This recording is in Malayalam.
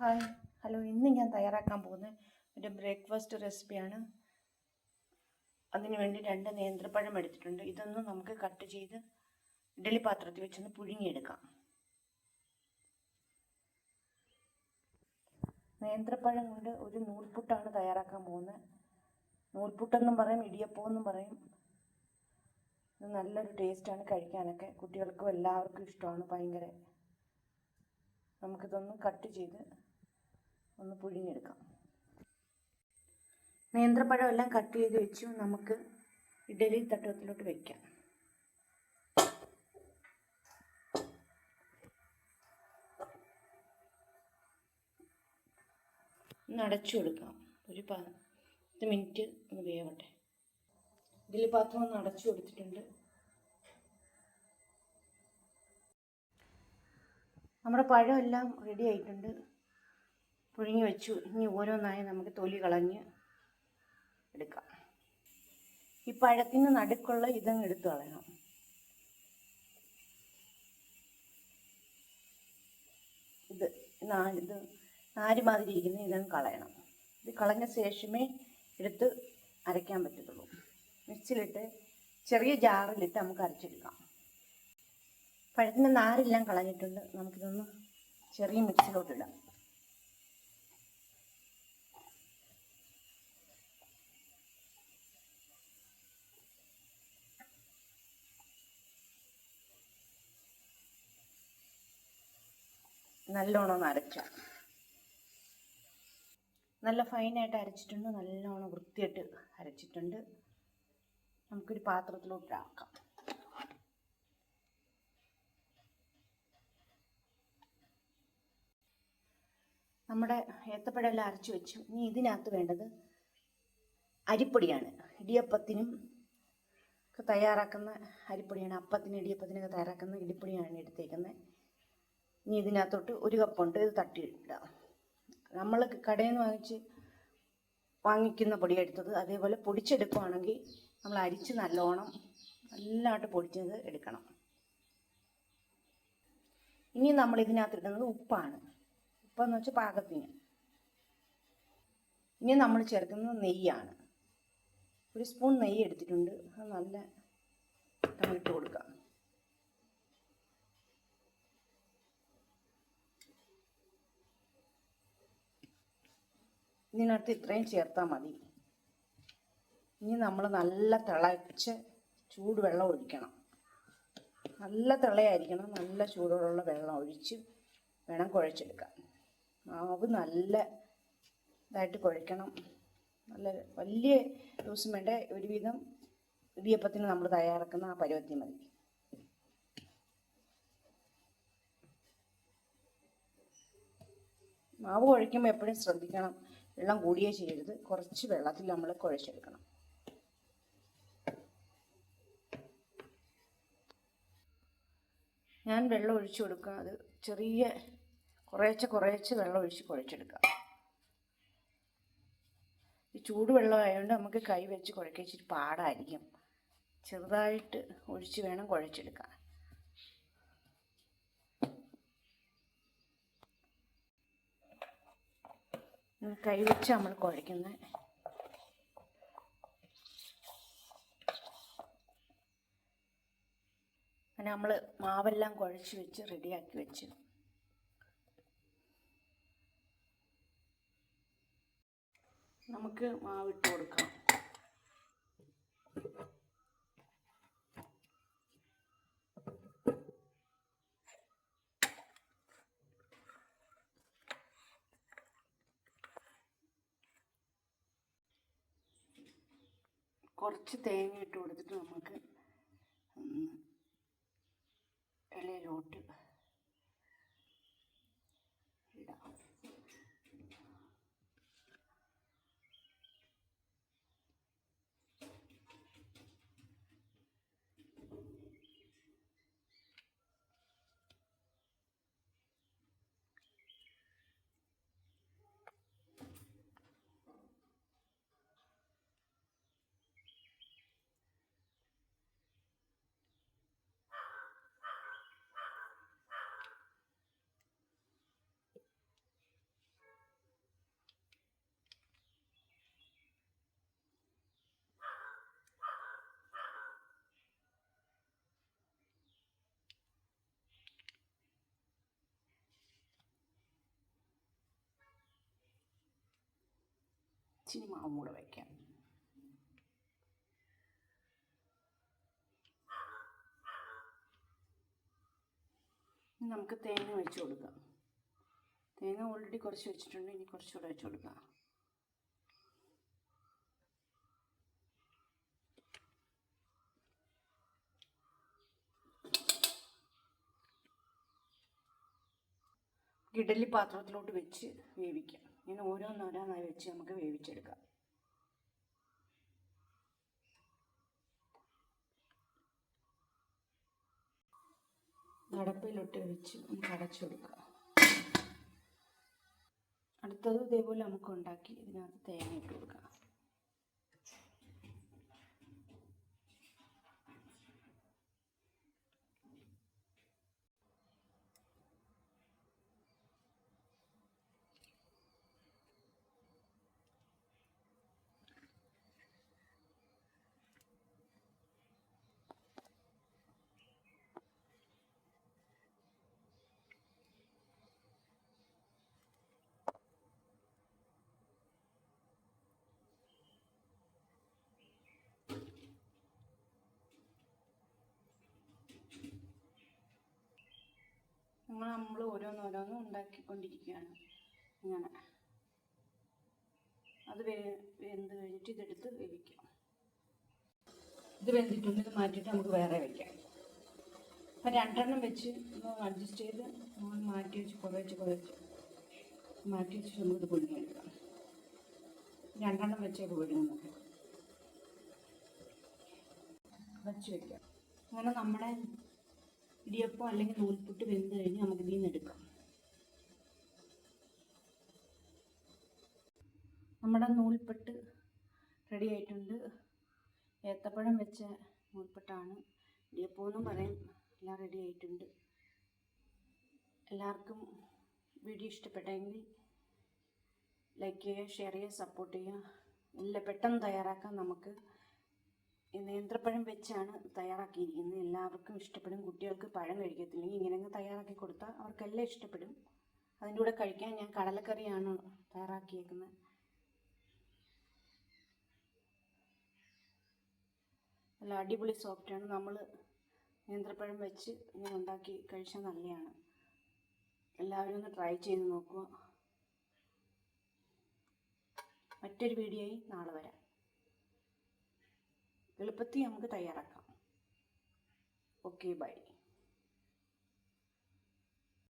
ഹായ്. ഹലോ ഇന്ന് ഞാൻ തയ്യാറാക്കാൻ പോകുന്ന ഒരു ബ്രേക്ക്ഫാസ്റ്റ് റെസിപ്പിയാണ്. അതിന് വേണ്ടി രണ്ട് നേന്ത്രപ്പഴം എടുത്തിട്ടുണ്ട്. ഇതൊന്ന് നമുക്ക് കട്ട് ചെയ്ത് ഇഡലി പാത്രത്തിൽ വെച്ചൊന്ന് പുഴുങ്ങിയെടുക്കാം. നേന്ത്രപ്പഴം കൊണ്ട് ഒരു നൂൽപുട്ടാണ് തയ്യാറാക്കാൻ പോകുന്നത്. നൂൽപുട്ടെന്നും പറയും ഇടിയപ്പമെന്നും പറയും. ഇത് നല്ലൊരു ടേസ്റ്റാണ് കഴിക്കാനൊക്കെ. കുട്ടികൾക്കും എല്ലാവർക്കും ഇഷ്ടമാണ് ഭയങ്കര. നമുക്കിതൊന്ന് കട്ട് ചെയ്ത് ഒന്ന് പുഴുങ്ങിയെടുക്കാം. നേന്ത്രപ്പഴം എല്ലാം കട്ട് ചെയ്ത് വെച്ചു. നമുക്ക് ഇഡലി തട്ടത്തിലോട്ട് വയ്ക്കാം ഒന്ന് അടച്ചു കൊടുക്കാം. ഒരു പത്ത് മിനിറ്റ് ഒന്ന് വേവട്ടെ. ഇഡലി പാത്രം ഒന്ന് അടച്ചു കൊടുത്തിട്ടുണ്ട്. നമ്മുടെ പഴം എല്ലാം റെഡി ആയിട്ടുണ്ട്. പുഴുങ്ങി വെച്ചു ഇനി ഓരോന്നായി നമുക്ക് തൊലി കളഞ്ഞ് എടുക്കാം. ഈ പഴത്തിന് നടുക്കുള്ള ഇതങ്ങ് എടുത്തു കളയണം. ഇത് ഇത് നാര് മാതിരി ഇരിക്കുന്ന ഇതങ്ങ് കളയണം. ഇത് കളഞ്ഞ ശേഷമേ എടുത്ത് അരയ്ക്കാൻ പറ്റത്തുള്ളൂ. മിക്സിയിലിട്ട് ചെറിയ ജാറിലിട്ട് നമുക്ക് അരച്ചെടുക്കാം. പഴത്തിന്റെ നാരെല്ലാം കളഞ്ഞിട്ടുണ്ട്. നമുക്കിതൊന്ന് ചെറിയ മിക്സിയിലോട്ടിടാം നല്ലോണം ഒന്ന് അരച്ച നല്ല ഫൈനായിട്ട് അരച്ചിട്ടുണ്ട്. നല്ലോണം വൃത്തിയായിട്ട് അരച്ചിട്ടുണ്ട്. നമുക്കൊരു പാത്രത്തിലോട്ട് ആക്കാം. നമ്മുടെ ഏത്തപ്പഴമെല്ലാം അരച്ചു വെച്ചു ഇനി ഇതിനകത്ത് വേണ്ടത് അരിപ്പൊടിയാണ്. ഇടിയപ്പത്തിനും ഒക്കെ തയ്യാറാക്കുന്ന അരിപ്പൊടിയാണ്. അപ്പത്തിന് ഇടിയപ്പത്തിനൊക്കെ തയ്യാറാക്കുന്ന ഇടിപ്പൊടിയാണ് എടുത്തേക്കുന്നത്. ഇനി ഇതിനകത്തോട്ട് ഒരു കപ്പുണ്ട് ഇത് തട്ടിയിടുക നമ്മൾ കടയിൽ നിന്ന് വാങ്ങിച്ച് വാങ്ങിക്കുന്ന പൊടി എടുത്തത്. അതേപോലെ പൊടിച്ചെടുക്കുകയാണെങ്കിൽ നമ്മൾ അരിച്ച് നല്ലോണം നല്ലതായിട്ട് പൊടിച്ചത് എടുക്കണം. ഇനി നമ്മൾ ഇതിനകത്ത് ഇടുന്നത് ഉപ്പാണ്. ഉപ്പെന്ന് വെച്ചാൽ പാകത്തിന്. ഇനി നമ്മൾ ചേർക്കുന്നത് നെയ്യാണ്. ഒരു സ്പൂൺ നെയ്യ് എടുത്തിട്ടുണ്ട്. അത് നല്ല ഇട്ട് കൊടുക്കാം. ഇതിനകത്ത് ഇത്രയും ചേർത്താൽ മതി. ഇനി നമ്മൾ നല്ല തിളച്ച് ചൂടുവെള്ളം ഒഴിക്കണം. നല്ല തിളയായിരിക്കണം. നല്ല ചൂടുള്ള വെള്ളം ഒഴിച്ച് വേണം കുഴച്ചെടുക്കാൻ. മാവ് നല്ല ഇതായിട്ട് കുഴക്കണം. നല്ല വലിയ ദിവസം വേണ്ട ഒരുവിധം ഇടിയപ്പത്തിന് നമ്മൾ തയ്യാറാക്കുന്ന ആ പരുവത്തിൽ മതി. മാവ് കുഴയ്ക്കുമ്പോൾ എപ്പോഴും ശ്രദ്ധിക്കണം. വെള്ളം കൂടിയേ ചെയ്യരുത്. കുറച്ച് വെള്ളത്തിൽ നമ്മൾ കുഴച്ചെടുക്കണം. ഞാൻ വെള്ളം ഒഴിച്ചു കൊടുക്കാം അത് ചെറിയ കുറേശ്ശെ കുറേശ്ശെ വെള്ളം ഒഴിച്ച് കുഴച്ചെടുക്കാം ഈ ചൂടുവെള്ളം ആയതുകൊണ്ട് നമുക്ക് കൈ വെച്ച് കുഴക്കിച്ചിട്ട് പാടായിരിക്കും. ചെറുതായിട്ട് ഒഴിച്ച് വേണം കുഴച്ചെടുക്കാൻ. കൈ വെച്ച് നമ്മൾ കുഴയ്ക്കുന്നത്. അങ്ങനെ നമ്മൾ മാവെല്ലാം കുഴച്ച് വെച്ച് റെഡിയാക്കി വെച്ച്. നമുക്ക് മാവിട്ട് കൊടുക്കാം. കുറച്ച് തേങ്ങ ഇട്ട് കൊടുത്തിട്ട് നമുക്ക് ഇലയിലോട്ട് ഇച്ചിരി മാവും കൂടെ വയ്ക്കാം നമുക്ക് തേങ്ങ വെച്ച് കൊടുക്കാം. തേങ്ങ ഓൾറെഡി കുറച്ച് വെച്ചിട്ടുണ്ട്. ഇനി കുറച്ചുകൂടെ വെച്ച് കൊടുക്കാം. ഇഡലി പാത്രത്തിലോട്ട് വെച്ച് വേവിക്കാം. ഇങ്ങനെ ഓരോന്നോരോന്നായി വെച്ച് നമുക്ക് വേവിച്ചെടുക്കാം. നടപ്പിലൊട്ട് വെച്ച് നമുക്ക് അടച്ചു കൊടുക്കുക അടുത്തത് ഇതേപോലെ നമുക്ക് ഉണ്ടാക്കി ഇതിനകത്ത് തേങ്ങ ഇട്ട് കൊടുക്കാം. നിങ്ങൾ നമ്മൾ ഓരോന്നോരോന്നും ഉണ്ടാക്കിക്കൊണ്ടിരിക്കുകയാണ്. ഇങ്ങനെ അത് വേ വെന്ത് കഴിഞ്ഞിട്ട് ഇതെടുത്ത് വേവിക്കാം. ഇത് വെന്തിട്ടുണ്ട് ഇത് മാറ്റിയിട്ട് നമുക്ക് വേറെ വെക്കാം. അപ്പം രണ്ടെണ്ണം വെച്ച് അഡ്ജസ്റ്റ് ചെയ്ത് നമ്മൾ മാറ്റി വെച്ച് കുറച്ച് കുറച്ച് മാറ്റി വെച്ച് നമുക്കിത് പൊടിഞ്ഞെടുക്കാം രണ്ടെണ്ണം വെച്ചേ നമുക്ക്. വെച്ച് വെക്കാം. അങ്ങനെ നമ്മുടെ ഇടിയപ്പം അല്ലെങ്കിൽ നൂൽപുട്ട് വെന്ത് കഴിഞ്ഞ് നമുക്ക് ഇതിൽ നിന്ന് എടുക്കാം. നമ്മുടെ നൂൽപുട്ട് റെഡി ആയിട്ടുണ്ട്. ഏത്തപ്പഴം വെച്ച നൂൽപുട്ടാണ്. ഇടിയപ്പമെന്നും പറയും എല്ലാം റെഡി ആയിട്ടുണ്ട്. എല്ലാവർക്കും വീഡിയോ ഇഷ്ടപ്പെട്ടെങ്കിൽ ലൈക്ക് ചെയ്യുക ഷെയർ ചെയ്യുക സപ്പോർട്ട് ചെയ്യുക. എല്ലാം പെട്ടെന്ന് തയ്യാറാക്കാൻ നമുക്ക്. നേന്ത്രപ്പഴം വെച്ചാണ് തയ്യാറാക്കിയിരിക്കുന്നത്. എല്ലാവർക്കും ഇഷ്ടപ്പെടും. കുട്ടികൾക്ക് പഴം കഴിക്കത്തില്ലെങ്കിൽ ഇങ്ങനെ തയ്യാറാക്കി കൊടുത്താൽ അവർക്കെല്ലാം ഇഷ്ടപ്പെടും. അതിന്റെ കൂടെ കഴിക്കാൻ ഞാൻ കടലക്കറിയാണ് തയ്യാറാക്കിയേക്കുന്നത്. നല്ല അടിപൊളി സോഫ്റ്റാണ് നമ്മൾ നേന്ത്രപ്പഴം വെച്ച് ഇങ്ങനെ ഉണ്ടാക്കി കഴിച്ചാൽ നല്ലതാണ്. എല്ലാവരും ഒന്ന് ട്രൈ ചെയ്ത് നോക്കുക. മറ്റൊരു വീഡിയോയിൽ നാളെ വരാം. എളുപ്പത്തിൽ നമുക്ക് തയ്യാറാക്കാം. Okay bye